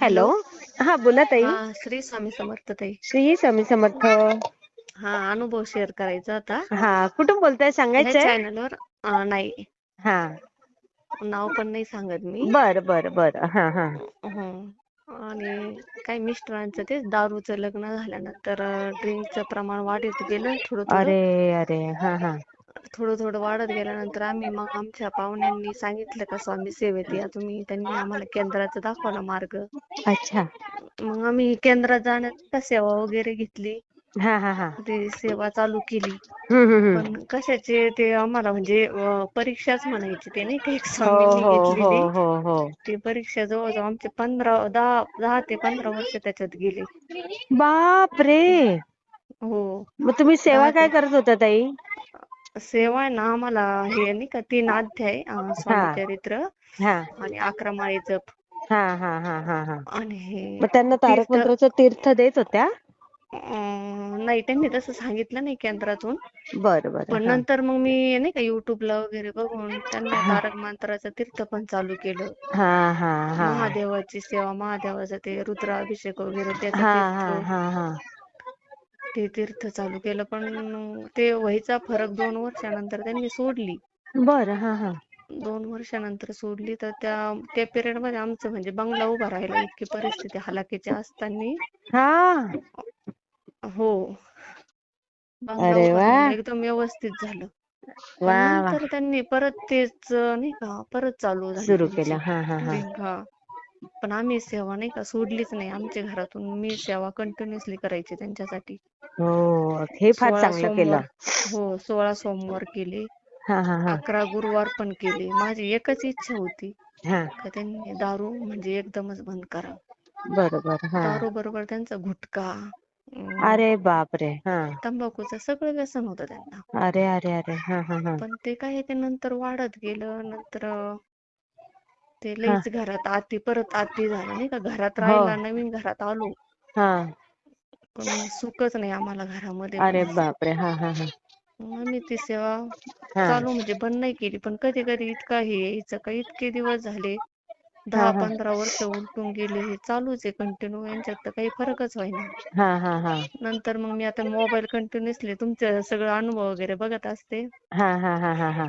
Hello. हा बोला ताई. हा श्री स्वामी समर्थ ताई. श्री स्वामी समर्थ. हा अनुभव शेअर करायचा होता हा कुठून बोलताय ह्या सांगायचंय चॅनलवर अं, नाही. हा. नाव पण नाही सांगत मी. बर बर बर. हा हा. हं. आणि काय मिस्टरांचं ते दारूचं लग्न झाल्यानंतर ड्रिंकचं प्रमाण वाढत गेलं थोडं थोडं. अरे अरे. हा हा. थोडं थोडं वाढत गेल्यानंतर आम्ही मग आमच्या पाहुण्यांनी सांगितलं का स्वामी सेवेत या तुम्ही त्यांनी आम्हाला केंद्राचा दाखवला मार्ग. अच्छा. मग आम्ही केंद्रात जाण्यात सेवा वगैरे घेतली. हा हा हा. ती सेवा चालू केली. पण कशाचे ते आम्हाला म्हणजे परीक्षाच म्हणायची ते नाही का एक हो स्वामींनी हो हो ती परीक्षा जवळजवळ आमचे पंधरा दहा दहा ते पंधरा वर्ष त्याच्यात गेले. बाप रे हो. मग तुम्ही सेवा काय करत होता ताई? सेवा आहे ना आम्हाला हे नाही का तीन अध्याय अं, स्वामी चरित्र हा. आणि अकरा माळी जप. हा हा हा हा हा. आणि हे मग त्यांना तारक तीर्थ मंत्राचं तीर्थ देत होत्या? अं, नाही त्यांनी तसं सांगितलं नाही केंद्रातून. बर बर पण नंतर मग मी नाही का युट्यूबला वगैरे बघून त्यांना तारक मंत्राचं तीर्थ पण चालू केलं. हा हा हा. महादेवाची सेवा महादेवाचं ते रुद्राभिषेक वगैरे त्याचं हा तीर्थ. हा हा हा. ते तीर्थ चालू केलं पण ते व्हायचा फरक दोन वर्षानंतर त्यांनी सोडली. बरं हा हा. दोन वर्षानंतर सोडली तर त्या त्या पिरियडमध्ये आमचं म्हणजे बंगला उभा राहिला इतकी परिस्थिती हलाखीची असताना. हा. हो. बंगला अरे उभा वा. राहिला एकदम व्यवस्थित झालं. पण वा वा. नंतर त्यांनी परत तेच नाही का परत चालू झाली सुरू केलं. हा हा हा. हा. पण आम्ही सेवा नाही का सोडलीच नाही. आमच्या घरातून मी सेवा कंटिन्युअसली करायची त्यांच्यासाठी. हो हे फार सोळा चांगलं केलं. सोमवार हो सोळा सोमवार केले. हा हा हा. अकरा गुरुवार पण केले. माझी एकच इच्छा होती का त्यांनी दारू म्हणजे एकदमच बंद करावं. बरोबर हा. दारू बरोबर त्यांचा गुटखा अरे बापरे तंबाखूचं सगळं व्यसन होतं त्यांना. अरे अरे अरे. पण ते काय ते नंतर वाढत गेलं. नंतर ते लईच घरात आती परत आती झालं नाही का? घरात हो. राहिला नवीन घरात आलो. हा. पण सुखच नाही आम्हाला घरामध्ये अरे बापरे! हा हा हा. आम्ही ती सेवा चालू म्हणजे बंद नाही केली पण कधी कधी इतका हे यायचं का इतके दिवस झाले. दहा पंधरा वर्ष उलटून गेले हे चालूच आहे कंटिन्यू यांच्यात तर काही फरकच होईना. हा हा हा. नंतर मग मी आता मोबाईल कंटिन्युअसली तुमचे सगळं अनुभव वगैरे बघत असते. हा हा हा हा हा.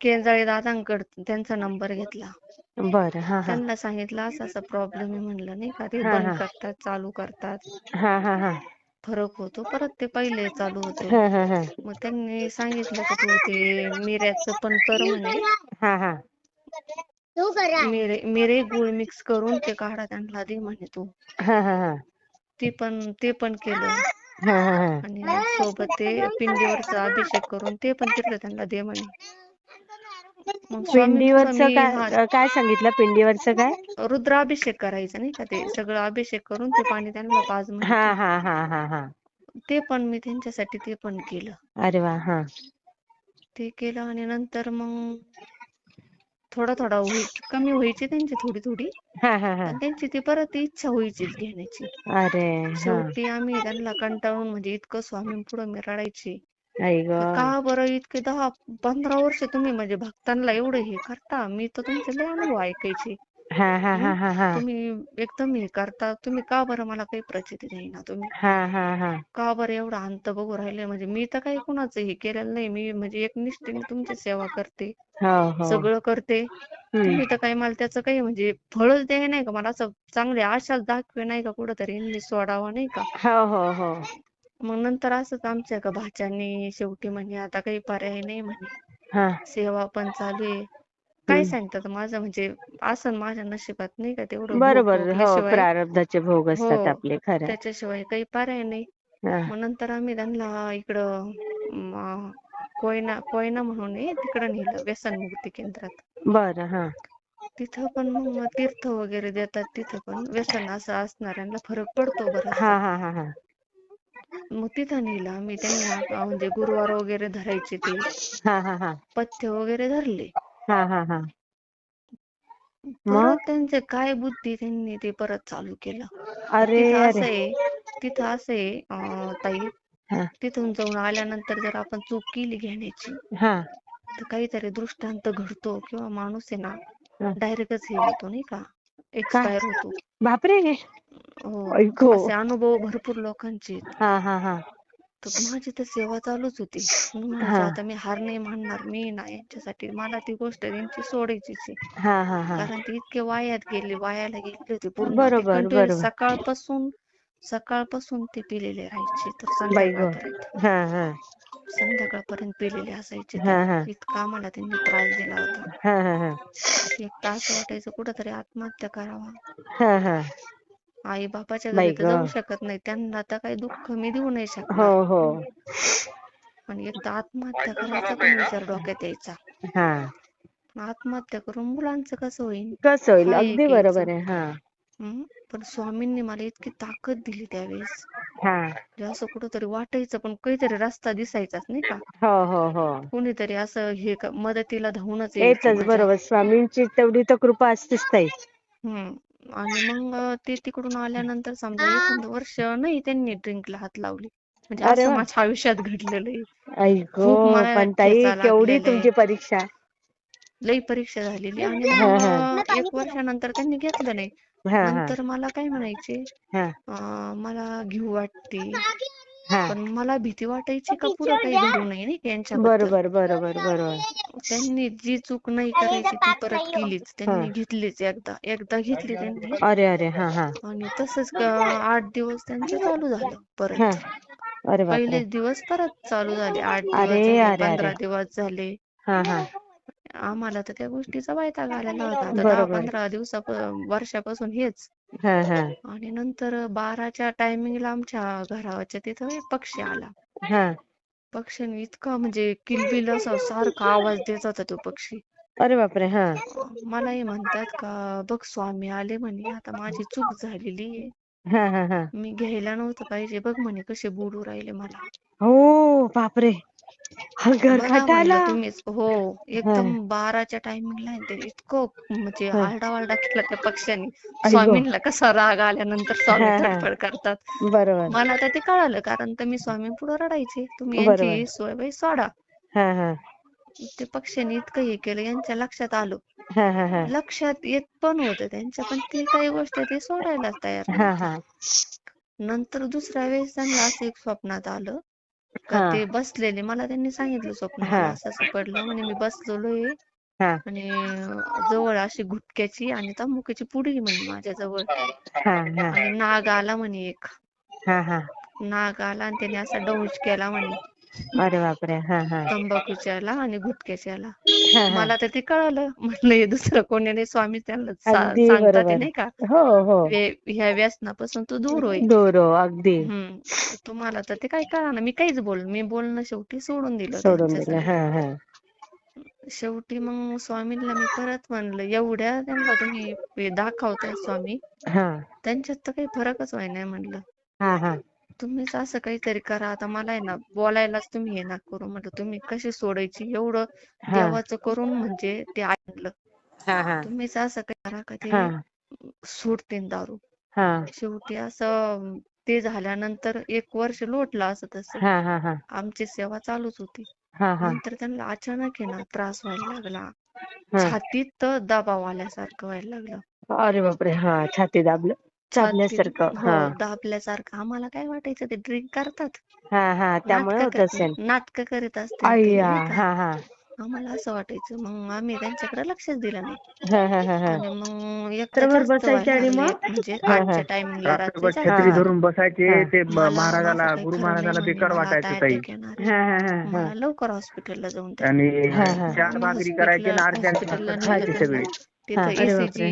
केंजाळे दादांकड त्यांचा नंबर घेतला. बरं. हा हा. त्यांना सांगितलं असं असं प्रॉब्लेम आहे म्हणलं नाही का? ते हा बंद हा. करतात चालू करतात. हा हा हा. फरक होतो. परत ते पहिले चालू होतं. हा हा हा. मग त्यांनी सांगितलं का तू ते मिऱ्याचं पण कर म्हणे. हा हा. मिरे मिरे गुळ मिक्स करून ते काढा त्यांना दे म्हणे तू. हा हा हा. ते पण ते पण केलं. हा हा हा. आणि सोबत ते पिंडीवरचा अभिषेक करून ते पण तीर्थ त्यांना दे म्हणे. पिंडीवरच काय काय सांगितलं? पिंडीवरचं काय? रुद्राभिषेक करायचं नाही का ते? सगळं अभिषेक करून ते पाणी त्यांना म्हणे हा तू हा हा हा हा. ते पण मी त्यांच्यासाठी ते पण केलं. अरे वा हा. ते केलं आणि नंतर मग थोडा थोडा होई कमी व्हायची त्यांची थोडी थोडी. हा हा हा. पण त्यांची ती परत इच्छा व्हायचीच घेण्याची. अरे हा. शेवटी आम्ही त्यांना कंटाळून म्हणजे इतकं स्वामी पुढं मी रडायची. आई ग. का बरं इतके दहा पंधरा वर्ष तुम्ही म्हणजे भक्तांना एवढं हे करता? मी तर तुमचे लय अनुभव ऐकायचे. हा हा हा? हा हा तुम्ही एकदम हे करता. तुम्ही का बरं मला काही प्रचिती देईना तुम्ही? हा हा हा. का बरं एवढा अंत बघू राहिले? म्हणजे मी तर काही कुणाचं हे केलेलं नाही. मी म्हणजे एक निष्ठेने तुमची सेवा करते. हो हो. सगळं करते. तुम्ही तर काही मला त्याचं काही म्हणजे फळच द्याय नाही का? मला असं चांगले आशाच दाखवे नाही का कुठंतरी? यांनी सोडावं नाही का? हो हो हो. मग नंतर असंच आमच्या एका भाच्यानी शेवटी म्हणे आता काही पर्याय नाही म्हणे. हा. सेवा पण चालू आहे. काय हम्म. सांगतात माझं? म्हणजे असन माझ्या नशिबात नाही का तेवढं भोग बरोबर हो भोगल्याशिवाय प्रारब्धाचे भोग हो असतात आपले खरं. त्याच्याशिवाय काही पर्याय नाही. हा. मग नंतर आम्ही त्यांना इकडं म कोयना कोयना म्हणून आहे तिकडं नेलं व्यसनमुक्ती केंद्रात. बरं हा. तिथं पण मग तीर्थ वगैरे देतात तिथं पण व्यसन असं असणाऱ्यांना फरक पडतो हा बराचसा हा हा हा. मग तिथं नेलं आम्ही. त्यांनी म्हणजे गुरुवार वगैरे धरायचे ते. हा हा हा. पथ्य वगैरे धरले. हा हा हा. मग? त्यांचे काय बुद्धी त्यांनी ते परत चालू केलं. अरे तिथं अरे. असं आहे तिथं असं आहे अ ताई. हा. तिथून जाऊन आल्यानंतर जर आपण चूक केली घेण्याची हा. तर काहीतरी दृष्टांत घडतो किंवा माणूस आहे ना हा. डायरेक्टच हे होतो नाही का? एक्सपायर होतो. बापरे! हो असे अनुभव भरपूर लोकांचे आहेत. हा हा हा तर माझी तर सेवा चालूच होती म्हणायचे हा. आता मी हार नाही मानणार मी ना यांच्यासाठी मला ती गोष्ट त्यांची सोडायचीच आहे हा हा हा कारण ते इतके वायात गेले वायाला गेले होते पूर्ण ते बरोबर. सकाळपासून सकाळपासून ते पिलेले राहायचे तर बाई गं. संध्याकाळपर्यंत हा हा संध्याकाळपर्यंत पिलेले असायचे ते. हा हा इतका आम्हाला त्यांनी त्रास दिला होता हा हा हा एक तास वाटायचं कुठंतरी आत्महत्या करावा हा हा आई बापाच्या घरी तर जाऊ. शकत नाही. त्यांना तर काही दुःख मी देऊ नाही हो शकणार. हो पण एकदा आत्महत्या करायचा पण विचार डोक्यात यायचा. हा. आत्महत्या करून मुलांचं कसं होईल? कसं होईल? हा एक अगदी. बरोबर आहे. हा. हम्म. पण स्वामींनी मला इतकी ताकद दिली त्यावेळेस. हा. म्हणजे असं कुठंतरी वाटायचं पण काहीतरी रस्ता दिसायचाच नाही का? हो हो हो. कोणीतरी असं हे क- मदतीला धावूनच येतच बरोबर. स्वामींची तेवढी तर कृपा असतेच ताई. हम्म आणि मग ते तिकडून आल्यानंतर समजा एखादं वर्ष नाही त्यांनी ड्रिंकला हात लावली. म्हणजे अरे असं वा. माझ्या आयुष्यात घडलेलं आहे. ऐको खूप मला पण ताई ठेचा केवढी लागलेला आहे. तुमची परीक्षा? लई परीक्षा झालेली आणि हा, मग हा. अं, एक वर्षानंतर त्यांनी घेतलं नाही. हा हा. नंतर मला काय म्हणायचे? हा. अं, मला घेऊ वाटते. पण मला भीती वाटायची का पुढं काही घडू नये नाही का यांच्याबद्दल? बरोबर बरोबर बरोबर. त्यांनी जी चूक नाही करायची ती परत केलीच. त्यांनी घेतलीच एकदा एकदा घेतली त्यांनी. अरे अरे हा हा. आणि तसंच क- आठ दिवस त्यांचं चालू झालं हा. परत अरे बापरे. पहिलेच दिवस परत चालू झाले आठ दिवस अरे, झाले अरे, पंधरा अरे. दिवस झाले. हा हा. आम्हाला तर त्या गोष्टीचा वैताग आलेला होता. आता दहा बरोबर. पंधरा दिवसा वर्षापासून हेच. हा हा. आणि नंतर बाराच्या टायमिंगला आमच्या घराच्या तिथं एक पक्षी आला. हा. पक्ष्याने इतका म्हणजे किलबिल असा सारखा आवाज देत होता तो पक्षी. अरे बापरे हा. मलाही म्हणतात का बघ स्वामी आले म्हणे आता माझी चूक झालेली आहे. हा हा हा. मी घ्यायला नव्हतं पाहिजे बघ म्हणे कसे बुडू राहिले मला. हो बापरे. घर बघा खाटाला म्हणलं तुम्हीच. हो एकदम बाराच्या टायमिंगला आहे ते इतकं म्हणजे हा. आरडाओरडा केला त्या पक्ष्याने. गो. स्वामींना कसा राग आल्यानंतर स्वामी हा, हा. तडफड करतात. बरोबर. मला तर ते कळालं कारण तर मी स्वामी पुढे रडायचे. तुम्ही बरोबर. यांची सोय बाई सोडा. हा हा. ते पक्ष्याने इतकं हे केलं यांच्या लक्षात आलं. हा हा हा. लक्षात येत पण होतं त्यांच्या पण ती काही गोष्ट ते सोडायलाच तयार हा नव्हते. हा. नंतर दुसऱ्या वेळेस त्यांना असं एक स्वप्नात आलं. का हा. ते बसलेले. मला त्यांनी सांगितलं स्वप्न हा. असं असं पडलं. म्हणे मी बसलेलोय. हा. आणि जवळ अशी गुटक्याची आणि तंबाखूची पुडी म्हणे माझ्या जवळ हा हा. आणि नाग आला म्हणे एक. हा हा. नाग आला आणि त्याने असा डंश केला म्हणे. अरे बापरे! हा हा. तंबाखूच्याला आणि गुटख्याच्याला हा मला तर ते कळालं. म्हटलं हे दुसरं कोणी नाही स्वामी त्यांना अगदी सांगतात नाही का? हो हो. ह्या व्यसनापासून तू दूर होय दोरो अगदी. हम्म. तर तुम्हाला तर ते काय कळालं मी काहीच बोल मी बोलणं शेवटी सोडून दिलं सोडून दिलं. हा हा. शेवटी मग स्वामींना मी परत म्हणलं एवढ्या त्यांना तुम्ही हे दाखवताय स्वामी. हा. त्यांच्यात तर काही फरकच व्हाय नाही म्हणलं. हा हा. तुम्हीच असं काहीतरी करा. आता मला आहे ना बोलायलाच तुम्ही हे ना करू म्हटलं. तुम्ही कशी सोडायची? एवढं हा. देवाचं करून म्हणजे ते ऐकलं. हा हा. तुम्हीच असं काही करा का हा. ते दारू. हा. शेवटी असं ते झाल्यानंतर एक वर्ष लोटलं असं तसं. हा हा हा. आमची सेवा चालूच होती. हा हा. नंतर त्यांना अचानक आहे ना त्रास व्हायला लागला. हा. छातीत दबाव आल्यासारखं व्हायला लागलं. अरे बापरे! हा छाती दाबलं. छातीत दाबल्यासारखं हो हा. दाबल्यासारखं. आम्हाला काय वाटायचं ते ड्रिंक करतात. हा हा त्यामुळे नाटक होत असेल. नाटक करीत असतील ते अय्या नाही का? हा हा. आम्हाला असं वाटायचं मग आम्ही त्यांच्याकडे लक्षच दिलं नाही. हा हा हा हा. आणि मग एकदा रात्रभर जास्त बसायचे व्हायला आणि लागले मग? म्हणजे हा, हा. आठच्या टायमिंगला रात्रभर रात्रीच्या छत्री हा. धरून बसायचे हा. ते म- मला माझं महाराजाला गुरु महाराजाला म्हणे बेकार मला आता वाटायचं ताई. अटॅक येणार आहे. हा हा हा हा. मला लवकर हॉस्पिटलला जाऊन द्या आणि हा, हा. चार मग भाकरी करायचे हॉस्पिटलला आणि अर्ध्या हॉस्पिटलला नेलं खायचे त्यांना सगळे. तिथं.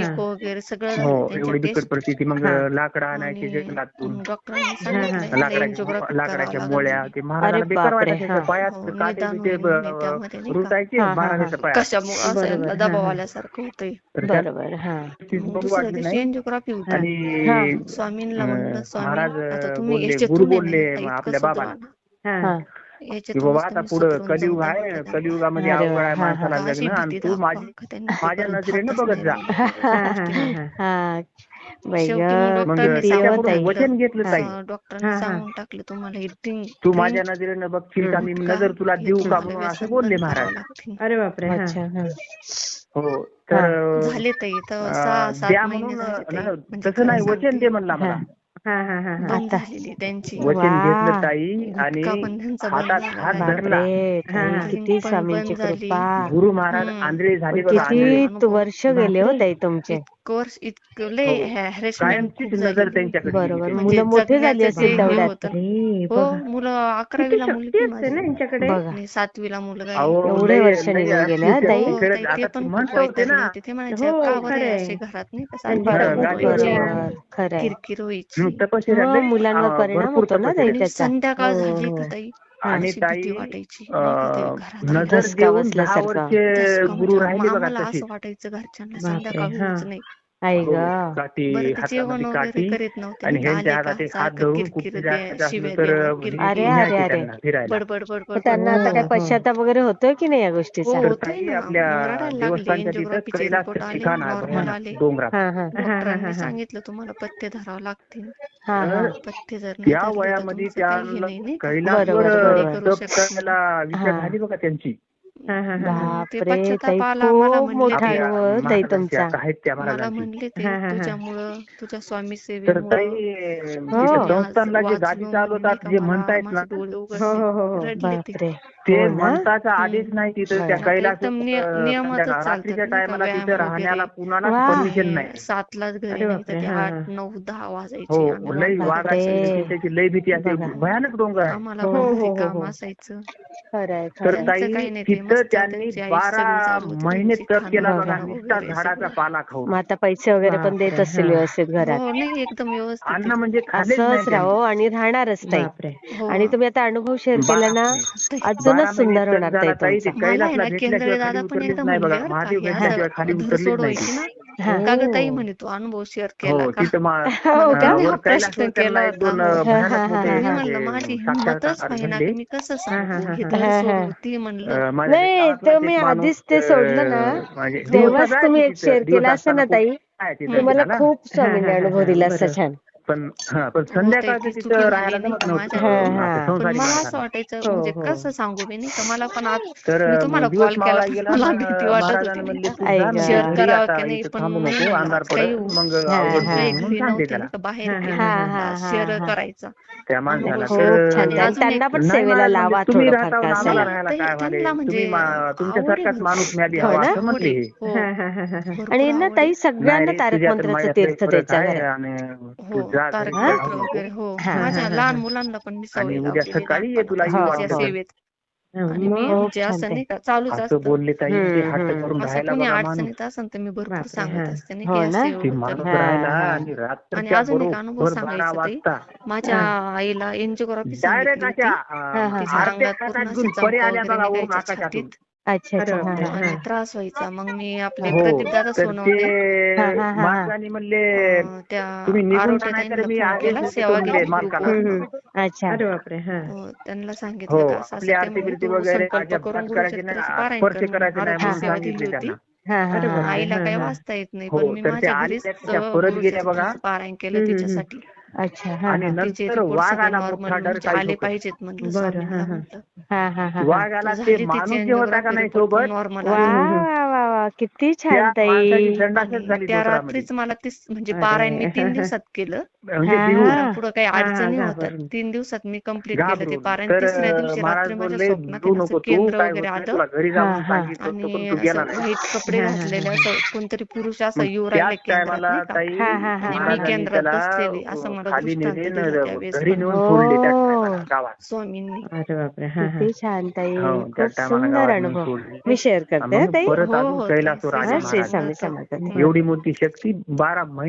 इको वगैरे सगळं हो त्यांच्या एवढी बिकट टेस्ट परिस्थिती मग हा. लाकडं आणायचे आणि जंगलातून डॉक्टरांनी. सांगितलं यांना लाकडाच्या एंजिओग्राफी करावं लाकडाच्या लागेल मोळ्या. ते महाराजाला अरे बेकार बापरे, वाटायचे हा. पायात हो, काटे निदान बिटे होईल म्हणे त्यामध्ये नाही का? रुतायचे हा, हा, हा. महाराजाच्या पायात कशामुळे असं बरोबर, यांना हा, दबाव हा. आल्यासारखं होतंय तर त्या बरोबर हा तीच मग बघू दुसऱ्या वाटली दिवशी नाही एंजिओग्राफी होती. आणि स्वामींना अं, म्हणलं स्वामी महाराज आता तुम्ही बोलले गुरु बोलले आता मग इतकं आपल्या सुधरा बाबाला ना हा हा. की बाबा आता पुढं कलियुग आहे कलियुगामध्ये अवघड आहे माणसाला लग्न आणि तू माझी माझ्या नजरेनं बघत जा. म्हणजे वचन घेतलं ताई. टाकलं तू माझ्या नजरेनं बघशील का मी नजर तुला देऊ का म्हणून असं बोलले महाराज. अरे बापरे हो. तर झाले ताई तसं नाही वचन दे म्हणला मला. आता. झालेली त्यांची. वचन घेतलं ताई आणि हातात हात धरला. किती स्वामींची कृपा. गुरु महाराज आंधळे झाले बघा आंधळे. किती वर्ष गेले हो ताई तुमचे. कोर्स इतकं लय हो. हॅरेसमेंट कायमचीच नजर त्यांच्याकडे बरोबर. म्हणजे मुलं मोठे झाली असतील तेवढ्यात. हो मुलं अकरावीला मुलगी असते ना यांच्याकडे? बघा. सातवीला मुलगा अहो, एवढे वर्ष निघून गेले, हा, ताई? इकडे हो, ते आता पण तुम्हाला ना. वैतागले ते म्हणायचे का बरं असे घरात नाही का? सारखे बरं, किरकिर व्हायची. हो, मुलांवर परिणाम होतो ना हो, हो. ताई त्याचा. संध्याकाळ आणि ताई नजर देऊन दहा वर्षे म्हणजे गुरु राहिले बघा मला असं वाटायचं घरच्यांना संध्याकाळ नाही. हो, काठी हातामध्ये काठी आणि ह्यांच्या हात धरून तर म्हणजे अरे, अरे, अरे. त्यांना त्यांना आता काय पश्चाताप वगैरे होतोय की नाही या गोष्टीचा? हो, होतोय ना. आपल्या देवस्थानच्या तिथं चे कैलास ठिकाण आहे ना, डोंगरात. हा हा हा हा हा. सांगितलं तुम्हाला पत्ते धरावे लागतील. हा हा. वयामध्ये त्या करण्याला विचार झाली बघा त्यांची. बापरे ताई खूप मोठा ताई तुमचा. मला म्हणले ते हा, हा, हा. तुझ्यामुळं तुझ्या स्वामी सेवेमुळं. हो. संस्थानला जे चालवतात जे म्हणतायत ना हो हो हो, हो. बापरे. ते म्हणताच आधीच नाही तिथं त्या कैलास टायमाला तिथे राहण्याला कुणाला परमिशन नाही. आठ नऊ दहा हो लई वाघ त्याची लई भीती असेल. भयानक डोंगर हो, हो, हो, तर ताई तिथं त्यांनी बारा महिने तप केला बघा नुसता झाडाचा पाला खाऊन. आता पैसे वगैरे पण देत असेल व्यवस्थित घरात. एकदम व्यवस्थित अन्न म्हणजे असंच राहो आणि राहणारच नाही आणि तुम्ही आता अनुभव शेअर केला ना अजून एकदमच सुंदर होणार ताई म्हणे तू शेअर केला केला मी कसं म्हणलं? नाही तर मी आधीच ते सोडलं ना. तेव्हाच तुम्ही एक शेअर केला असं ना ताई? मला खूप स्वामींनी अनुभव दिला छान. पण पण हो, संध्याकाळचं तिथं राहायला जमत नव्हतं. मला असं वाटायचं म्हणजे कसं सांगू मी नाही का? मला पण आज तुम्हाला कॉल. केला मला भीती वाटत होती. शेअर करावं की नाही, पण नाही, काही मग नाही, बाहेर शेअर करायचं करायचा. त्या माणसाला त्यांना पण सेवेला लावा थोडंफार काय त्यांना म्हणजे तुमच्या माणूस हो हो, आणि ना? ताई सगळ्यांना तारक मंत्राचं तीर्थ द्यायचं हो. लहान मुलांना पण मी उद्या सकाळी ये तुला हो, सेवेत. आणि मी म्हणजे असं नाही का चालूच असतं. बोलले ताई असं अडचणीत असेल तर मी भरपूर सांगत असते आणि अजून एक अनुभव बरोबर माझ्या आईला एन्जिओग्राफी डायरेक्ट अच्छा, त्रास व्हायचा. मग मी आपले हो. प्रदीपदादा सोनवणे म्हणले, त्या फोन केला, सेवा घेतली अच्छा. अरे हो, त्यांना सांगितलं का असं असं तू वगैरे संकल्प करून अजिबात करायची पारायण कर म्हणून सेवा दिली होती. आईला काही वाचता येत नाही, पण मी माझ्या घरीच पारायण केलं तिच्यासाठी. आणि नंतर वाघ आला मोठा डर आले पाहिजेत म्हणलं वाघ आला ते माणूस जे होता का नाही सोबत? किती छान ताई. त्या रात्रीच मला तीच म्हणजे बारायणी तीन दिवसात केलं. हा. पुढे काही अडचणी होतात. तीन दिवसात मी कंप्लीट केलं. ते घाबरून. पारायण तिसऱ्या दिवशी रात्री माझ्या स्वप्नात असं केंद्र वगैरे आलं. आणि असं व्हाईट कपडे घातलेले असं कोणतरी पुरुष असं युवराज येऊ केंद्रात नाही का? आणि मी केंद्रात बसलेली. असं मला दृष्टांत दिला त्यावेळेस गावात. स्वामींनी. अरे बापरे हा हा. किती छान ताई. हो त्या खूप टायमाला सुंदर गावात नेऊन अनुभव. सोडले मी शेअर करते मग हं ताई. परत हो, अजून कैलासवर ते आले श्री महाराज. स्वामी समर्थ हं. एवढी मोठी शक्ती बारा महिने